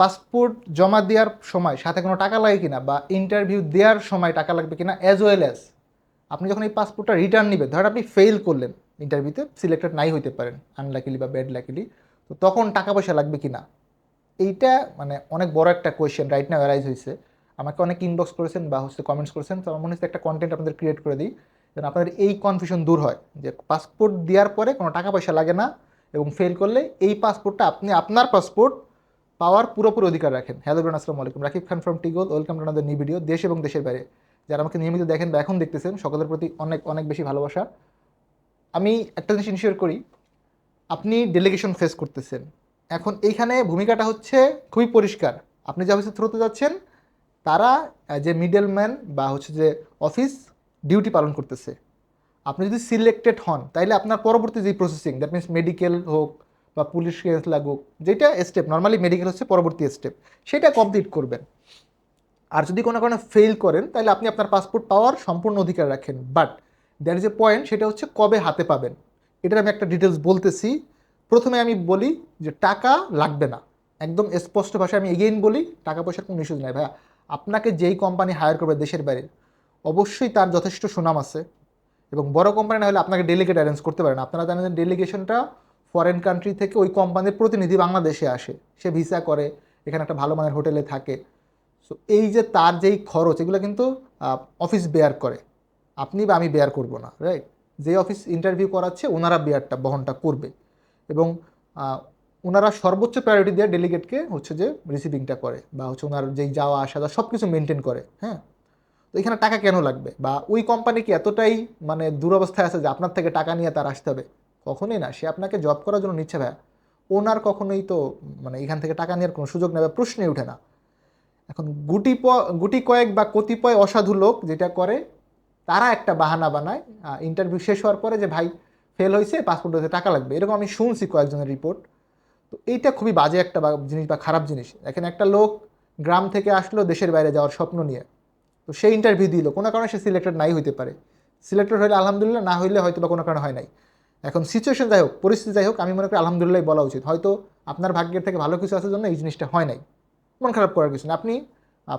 Passport জমা দেওয়ার সময় সাথে কোনো টাকা লাগে কিনা বা ইন্টারভিউ দেওয়ার সময় টাকা লাগবে কিনা অ্যাজ ওয়েল অ্যাজ আপনি যখন এই পাসপোর্টটা রিটার্ন নেবেন, ধরেন আপনি ফেল করলেন ইন্টারভিউতে সিলেক্টেড নাই হইতে পারেন আনলাকিলি বা ব্যাড লাকিলি তো তখন টাকা পয়সা লাগবে কি না এইটা মানে অনেক বড় একটা কোয়েশ্চেন রাইট না অ্যারাইজ হয়েছে আমাকে অনেক ইনবক্স করেছেন বা হচ্ছে কমেন্টস করেছেন, তো আমার মনে হচ্ছে একটা কন্টেন্ট আপনাদের ক্রিয়েট করে দিই, যেন আপনাদের এই কনফিউশন দূর হয়, যে পাসপোর্ট দেওয়ার পরে কোনো টাকা পয়সা লাগে না এবং ফেল করলে এই পাসপোর্টটা আপনি আপনার পাসপোর্ট পাওয়ার পুরোপুরি অধিকার রাখেন। হ্যালো ব্রান আসসালামু আলাইকুম। Rakib Khan from টিগোল welcome to another new video দেশ এবং দেশের বাইরে। যারা আমাকে নিয়মিত দেখেন বা এখন দেখতেছেন, সকলের প্রতি অনেক অনেক বেশি ভালোবাসা। আমি একটা জিনিস ইনশিওর করি, আপনি ডেলিগেশন ফেস করতেছেন। এখন এইখানে ভূমিকাটা হচ্ছে খুবই পরিষ্কার। আপনি যে অফিসের থ্রুতে যাচ্ছেন, তারা যে মিডল ম্যান বা হচ্ছে যে অফিস ডিউটি পালন করতেছে। আপনি যদি সিলেক্টেড হন, তাইলে আপনার পরবর্তী যে প্রসেসিং দ্যাট মিনস মেডিকেল হোক বা পুলিশ কেস লাগুক, যেটা স্টেপ নর্মালি মেডিকেল হচ্ছে পরবর্তী স্টেপ সেটা কমপ্লিট করবেন। আর যদি কোনো কারণে ফেল করেন, তাহলে আপনি আপনার পাসপোর্ট পাওয়ার সম্পূর্ণ অধিকার রাখেন। But there is a point সেটা হচ্ছে কবে হাতে পাবেন। এটার আমি একটা ডিটেলস বলতেছি। প্রথমে আমি বলি যে টাকা লাগবে না। একদম স্পষ্ট ভাষায় আমি এগেইন বলি, টাকা পয়সার কোনো ইস্যুজ নাই। ভাইয়া, আপনাকে যেই কোম্পানি হায়ার করবে দেশের বাইরে, অবশ্যই তার যথেষ্ট সুনাম আছে। এবং বড় কোম্পানি না হলে আপনাকে ডেলিগেট অ্যারেঞ্জ করতে পারেন আপনারা জানেন ডেলিগেশনটা ফরেন কান্ট্রি থেকে ওই কোম্পানির প্রতিনিধি বাংলাদেশে আসে। সে ভিসা করে, এখানে একটা ভালো মানের হোটেলে থাকে। সো এই যে তার যেই খরচ, এগুলো কিন্তু অফিস বেয়ার করে। আপনি বা আমি বেয়ার করব না রাইট যে অফিস ইন্টারভিউ করাচ্ছে ওনারা বেয়ারটা বহনটা করবে। এবং ওনারা সর্বোচ্চ প্রায়োরিটি দিয়ে ডেলিগেটকে হচ্ছে যে রিসিভিংটা করে বা হচ্ছে ওনার যেই যাওয়া, আসা, যাওয়া সব কিছু মেনটেন করে হ্যাঁ? তো এখানে টাকা কেন লাগবে? বা ওই কোম্পানি কি এতটাই মানে দুরবস্থায় আছে যে আপনার থেকে টাকা নিয়ে তার আসতে হবে? কখনোই না, সে আপনাকে জব করার জন্য নিচ্ছে ভাইয়া। ওনার কখনোই তো মানে এখান থেকে টাকা নেওয়ার কোনো সুযোগ নেবে প্রশ্নই ওঠে না। এখন গুটি গুটি কয়েক বা কতিপয় অসাধু লোক যেটা করে, তারা একটা বাহানা বানায় ইন্টারভিউ শেষ হওয়ার পরে যে ভাই ফেল হয়েছে পাসপোর্ট হতে টাকা লাগবে। এরকম আমি শুনছি কয়েকজনের রিপোর্ট তো এইটা খুবই বাজে একটা জিনিস বা খারাপ জিনিস। এখানে একটা লোক গ্রাম থেকে আসলো দেশের বাইরে যাওয়ার স্বপ্ন নিয়ে। তো সে ইন্টারভিউ দিল। কোনো কারণে সে সিলেক্টেড নাই হইতে পারে। সিলেক্টেড হলে আলহামদুলিল্লাহ, না হইলে হয়তো বা কোনো কারণে হয় নাই। এখন সিচুয়েশন যাই হোক, পরিস্থিতি যাই হোক, আমি মনে করি আলহামদুলিল্লাহ বলা উচিত। হয়তো আপনার ভাগ্যের থেকে ভালো কিছু আসার জন্য এই জিনিসটা হয় নাই। মন খারাপ করার কিছু না আপনি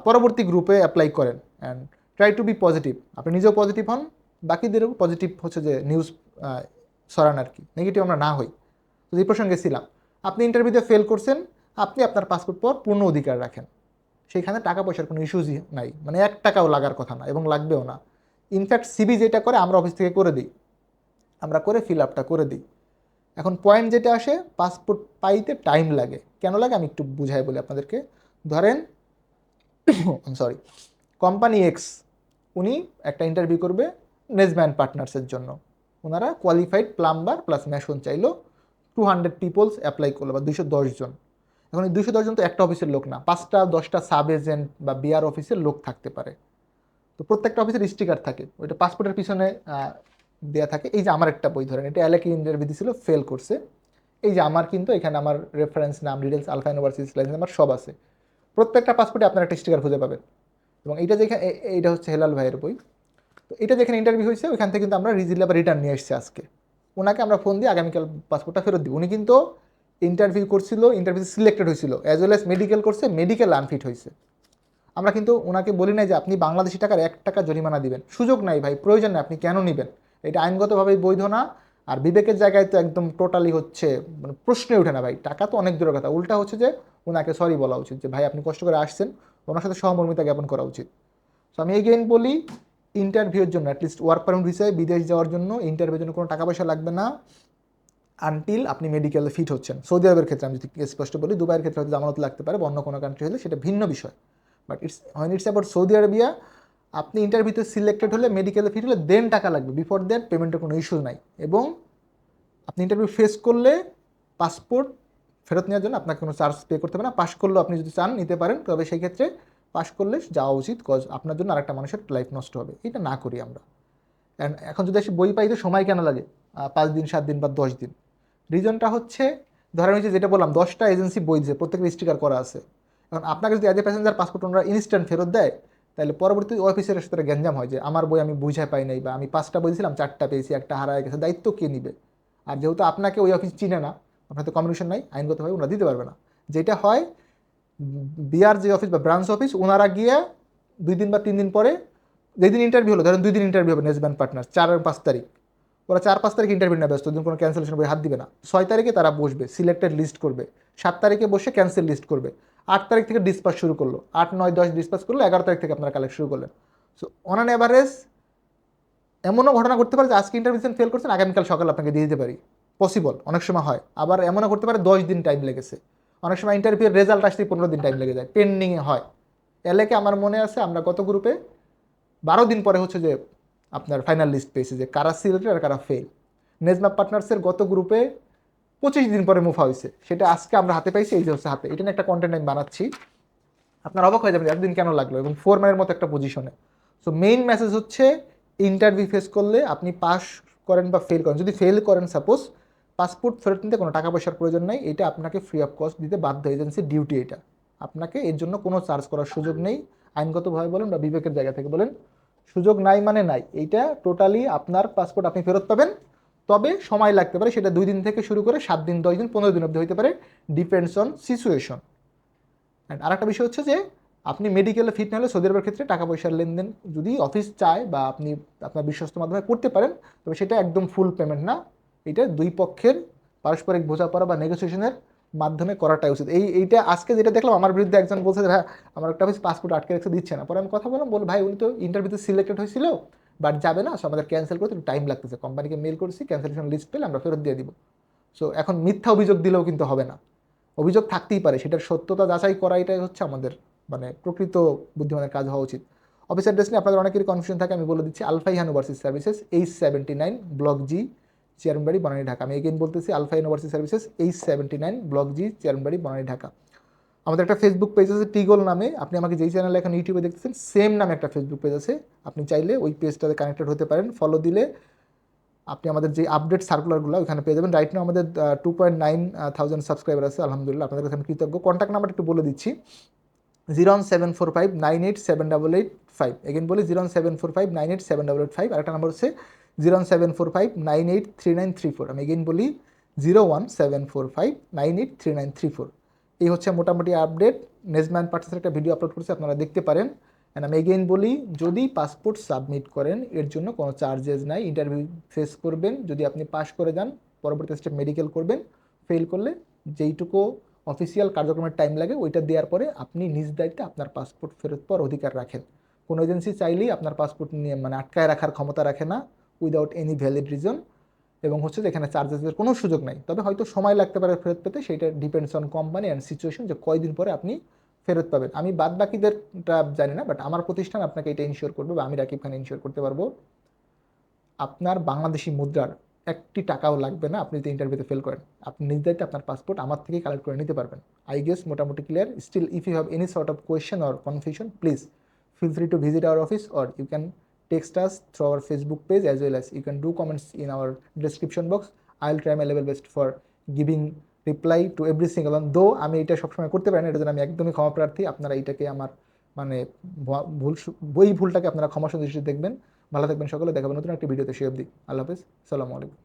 পরবর্তী গ্রুপে অ্যাপ্লাই করেন and try to be positive আপনি নিজেও পজিটিভ হন বাকিদেরও পজিটিভ হচ্ছে যে নিউজ সরান আর কি। নেগেটিভ আমরা না হই। তো এই প্রসঙ্গে ছিলাম। আপনি ইন্টারভিউতে ফেল করছেন, আপনি আপনার পাসপোর্ট পর পূর্ণ অধিকার রাখেন। সেইখানে টাকা পয়সার কোনো ইস্যুজই নাই। মানে এক টাকাও লাগার কথা না এবং লাগবেও না। ইনফ্যাক্ট সিবি যেটা করে আমরা অফিস থেকে করে দিই। আমরা করে ফিল আপটা করে দিই। এখন পয়েন্ট যেটা আসে পাসপোর্ট পাইতে টাইম লাগে। কেন লাগে? আমি একটু বুঝাই বলি আপনাদেরকে। ধরেন সরি কোম্পানি এক্স উনি একটা ইন্টারভিউ করবে নেজম্যান পার্টনার্সের জন্য। ওনারা কোয়ালিফাইড প্লাম্বার প্লাস মেশন চাইলো টু হান্ড্রেড পিপলস অ্যাপ্লাই করল বা দুশো দশজন এখন এই দুশো দশজন তো একটা অফিসের লোক না, পাঁচটা, দশটা সাব এজেন্ট বা বিআর অফিসের লোক থাকতে পারে। তো প্রত্যেকটা অফিসের স্টিকার থাকে। ওইটা পাসপোর্টের পিছনে দেয়া থাকে। এই যে আমার একটা বই ধরেন, এটা এলাকি ইন্টারভিউ দিয়েছিল ফেল করছে। এই যে আমার কিন্তু এখানে আমার রেফারেন্স নাম ডিটেলস আলফাইন ওভারসিজ লাইসেন্স আমার সব আছে। প্রত্যেকটা পাসপোর্টে আপনার একটা স্টিকার খুঁজে পাবেন। এবং এইটা যেখানে এইটা হচ্ছে হেলাল ভাইয়ের বই। তো এটা যেখানে ইন্টারভিউ হয়েছে, ওইখান থেকে কিন্তু আমরা রিজিল আবার রিটার্ন নিয়ে এসেছি আজকে। ওনাকে আমরা ফোন দিয়ে আগামীকাল পাসপোর্টটা ফেরত দিই উনি কিন্তু ইন্টারভিউ করছিল ইন্টারভিউ সিলেক্টেড হয়েছিল। অ্যাজ ওয়েল অ্যাজ মেডিকেল করছে মেডিকেল আনফিট হয়েছে। আমরা কিন্তু ওনাকে বলি নাই যে আপনি বাংলাদেশি টাকার এক টাকা জরিমানা দিবেন। সুযোগ নাই ভাই, প্রয়োজন নেই, আপনি কেন নেবেন? এটা আইনগতভাবে বৈধ না, আর বিবেকের জায়গায় তো একদম টোটালি হচ্ছে মানে প্রশ্নই ওঠে না ভাই। টাকা তো অনেক দূরের কথা। উল্টা হচ্ছে যে ওনাকে সরি বলা উচিত যে, ভাই আপনি কষ্ট করে আসছেন, ওনার সাথে সহমর্মিতা জ্ঞাপন করা উচিত। সো আমি এগেইন বলি ইন্টারভিউর জন্য অ্যাটলিস্ট ওয়ার্ক পারমিট ভিসায় বিদেশ যাওয়ার জন্য ইন্টারভিউর জন্য কোনো টাকা পয়সা লাগবে না আনটিল আপনি মেডিকেলে ফিট হচ্ছেন। সৌদি আরবের ক্ষেত্রে আমি যদি স্পষ্ট বলি, দুবাইয়ের ক্ষেত্রে হয়তো জামানত লাগতে পারে বা অন্য কোনো কান্ট্রি হলে সেটা ভিন্ন বিষয়। But it's when it's about Saudi Arabia আপনি ইন্টারভিউতে সিলেক্টেড হলে মেডিকেলে ফিট হলে দেন টাকা লাগবে। বিফোর দেন পেমেন্টের কোনো ইস্যু নাই। এবং আপনি ইন্টারভিউ ফেস করলে পাসপোর্ট ফেরত নেওয়ার জন্য আপনাকে কোনো চার্জ পে করতে হবে না। পাস করলেও আপনি যদি চান, নিতে পারেন। তবে সেই ক্ষেত্রে পাস করলে যাওয়া উচিত কজ আপনার জন্য আরেকটা মানুষের লাইফ নষ্ট হবে। এটা না করি আমরা। অ্যান্ড এখন যদি আসি, বই পাইতে সময় কেন লাগে? পাঁচ দিন, সাত দিন বা দশ দিন। রিজনটা হচ্ছে, ধরেন হচ্ছে যেটা বললাম, দশটা এজেন্সি বই দিয়েছে প্রত্যেকের স্টিকার করা আছে। এখন আপনাকে যদি অ্যাজ এ প্যাসেঞ্জার পাসপোর্ট ওনারা ইনস্ট্যান্ট ফেরত দেয় তাহলে পরবর্তী অফিসের সাথে গ্যাঞ্জাম হয় যে, আমার বই আমি বুঝাই পাই নাই বা আমি পাঁচটা বই দিয়েছিলাম, চারটা পেয়েছি, একটা হারায় গেছে, দায়িত্ব কে নিবে? আর যেহেতু আপনাকে ওই অফিস চিনে না, আপনার তো কমিউনিকেশন নাই, আইনগতভাবে ওরা দিতে পারবে না। যেটা হয়, বিআর যে অফিস বা ব্রাঞ্চ অফিস ওনারা গিয়ে দুই দিন বা তিন দিন পরে, যেদিন ইন্টারভিউ হলো, ধরেন দুই দিন ইন্টারভিউ হবে নেসব্যান্ড পার্টনার চার পাঁচ তারিখ। ওরা চার, পাঁচ তারিখ ইন্টারভিউ নেবে ব্যস্ত দিন কোনো ক্যান্সেলেশন বই হাত দিবে না। ছয় তারিখে তারা বসবে সিলেক্টেড লিস্ট করবে। সাত তারিখে বসে ক্যান্সেল লিস্ট করবে। আট তারিখ থেকে ডিসপাস শুরু করল। আট, নয়, দশ ডিসপাস করল, এগারো তারিখ থেকে আপনারা কালেক্ট শুরু করলেন। সো অন অ্যান অ্যাভারেজ এমনও ঘটনা ঘটতে পারে যে আজকে ইন্টারভিউশন ফেল করছেন, আগামীকাল সকালে আপনাকে দিয়ে দিতে পারি। পসিবল অনেক সময় হয়। আবার এমনও করতে পারে দশ দিন টাইম লেগেছে। অনেক সময় ইন্টারভিউর রেজাল্ট আসতে পনেরো দিন টাইম লেগে যায়। পেন্ডিংয়ে হয়। এলাকে আমার মনে আছে, আমরা গত গ্রুপে বারো দিন পরে হচ্ছে যে আপনার ফাইনাল লিস্ট পেয়েছে যে কারা সিলেক্টেড আর কারা ফেল নেজমা পার্টনার্সের গত গ্রুপে পঁচিশ দিন পরে মুভা হয়েছে। সেটা আজকে আমরা হাতে পাইছি, এই যে হচ্ছে হাতে। এটা একটা কন্টেন্ট আমি বানাচ্ছি। আপনার অবাক হয়ে যাবেন এতদিন কেন লাগল, এবং ফোর ম্যানের মতো একটা পজিশনে সো মেইন মেসেজ হচ্ছে ইন্টারভিউ ফেস করলে আপনি পাস করেন বা ফেল করেন। যদি ফেল করেন সাপোজ পাসপোর্ট ফেরত নিতে কোনো টাকা পয়সার প্রয়োজন নেই, এটা আপনাকে ফ্রি অফ কস্ট দিতে বাধ্য এজেন্সির ডিউটি এটা। আপনাকে এর জন্য কোনো চার্জ করার সুযোগ নেই, আইনগতভাবে বলেন বা বিবেকের জায়গা থেকে বলেন। সুযোগ নাই মানে নাই, এইটা টোটালি আপনার পাসপোর্ট আপনি ফেরত পাবেন। তবে সময় লাগতে পারে সেটা দুই দিন থেকে শুরু করে সাত দিন দশ দিন পনেরো দিন অবধি হতে পারে ডিপেন্ডস অন সিচুয়েশন অ্যান্ড আরেকটা বিষয় হচ্ছে যে আপনি মেডিকেলে ফিট না হলে সৌদি আরবের ক্ষেত্রে টাকা পয়সার লেনদেন যদি অফিস চায় বা আপনি আপনার বিশ্বস্ত মাধ্যমে করতে পারেন তবে সেটা একদম ফুল পেমেন্ট না। এটা দুই পক্ষের পারস্পরিক বোঝাপড়া বা নেগোসিয়েশনের মাধ্যমে করাটাই উচিত। এই এইটা আজকে যেটা দেখলাম আমার বিরুদ্ধে একজন বলছে যে, হ্যাঁ আমার একটা অফিস পাসপোর্ট আটকে রেখে দিচ্ছে না। পরে আমি কথা বললাম বল ভাই উনি তো ইন্টারভিউতে সিলেক্টেড হয়েছিল। বাট যাবে না, সো আমাদের ক্যান্সেল করতে টাইম লাগতেছে। কোম্পানিকে মেল করছি ক্যান্সেলেশন লিস্ট পেলে আমরা ফেরত দিয়ে দিব। সো এখন মিথ্যা অভিযোগ দিলেও কিন্তু হবে না। অভিযোগ থাকতেই পারে, সেটার সত্যতা যাচাই করা এটাই হচ্ছে আমাদের মানে প্রকৃত বুদ্ধিমানের কাজ হওয়া উচিত। অফিস অ্যাড্রেস নিয়ে আপনাদের অনেকেরই কনফিউশন থাকে, আমি বলে দিচ্ছি Alpha university services H seventy nine block G Chairmanbari Banani Dhaka আমি এগেন বলতেছি Alpha university services H seventy nine block G Chairmanbari Banani Dhaka আমাদের একটা ফেসবুক পেজ আছে টিগল নামে। আপনি আমাকে যেই চ্যানেলে এখন ইউটিউবে দেখতেছেন সেম নামে একটা ফেসবুক পেজ আছে। আপনি চাইলে ওই পেজটাতে কানেক্টেড হতে পারেন। ফলো দিলে আপনি আমাদের যে আপডেট সার্কুলারগুলো ওখানে পেয়ে যাবেন। রাইট নাও আমাদের two point nine thousand subscriber আছে, আলহামদুলিল্লাহ। আপনাদের কাছে কৃতজ্ঞ। কন্ট্যাক্ট নাম্বার একটু বলে দিচ্ছি। Zero seven four five nine eight seven double eight five again বলি zero seven four five nine eight seven double eight five আরেকটা নাম্বার হচ্ছে zero seven four five nine eight three nine three four আমি again বলি zero one seven four five nine eight three nine three four এই হচ্ছে মোটামুটি update. নেজম্যান পার্টিসের একটা video upload করছে, আপনারা দেখতে পারেন। অ্যান্ড আমি এগেইন বলি, যদি পাসপোর্ট সাবমিট করেন, এর জন্য কোনো চার্জেস নাই। ইন্টারভিউ ফেস করবেন, যদি আপনি পাস করে যান, পরবর্তী স্টেপ মেডিকেল করবেন ফেল করলে যেইটুকু অফিসিয়াল কার্যক্রমের টাইম লাগে, ওইটা দেওয়ার পরে আপনি নিজ দায়িত্বে আপনার পাসপোর্ট ফেরত পাওয়ার অধিকার রাখেন। কোনো এজেন্সি চাইলেই আপনার পাসপোর্ট নিয়ে মানে আটকায় রাখার ক্ষমতা রাখে না উইদাউট এনি ভ্যালিড রিজন এবং হচ্ছে যে এখানে চার্জেসের কোনো সুযোগ নাই। তবে হয়তো সময় লাগতে পারে ফেরত পেতে, সেইটা depends on company and situation যে কয়দিন পরে আপনি ফেরত পাবেন। আমি বাদ বাকিদেরটা জানি না বাট আমার প্রতিষ্ঠান আপনাকে এটা ইনশিওর করবে বা আমি রাকিব খান ইনশিওর করতে পারব। আপনার বাংলাদেশি মুদ্রার একটি টাকাও লাগবে না, আপনি যদি ইন্টারভিউতে ফেল করেন। আপনি নিজ দায়িত্বে আপনার পাসপোর্ট আমার থেকেই কালেক্ট করে নিতে পারবেন। আই গেস মোটামুটি clear still if you have any sort of question or confusion please feel free to visit our office or you can text us through our facebook page as well as you can do comments in our description box i'll try my level best for giving reply to every single one though আমি এটা সবসময় করতে পারি না এটা জন্য আমি একদমই ক্ষমা প্রার্থী আপনারা এটাকে আমার মানে ভুল ওই ভুলটাকে আপনারা ক্ষমা সুদৃষ্টি দেখবেন ভালো থাকবেন সকলে দেখাবেন নতুন একটি ভিডিওতে সে অবধি আল্লাহ হাফিজ সালামু আলাইকুম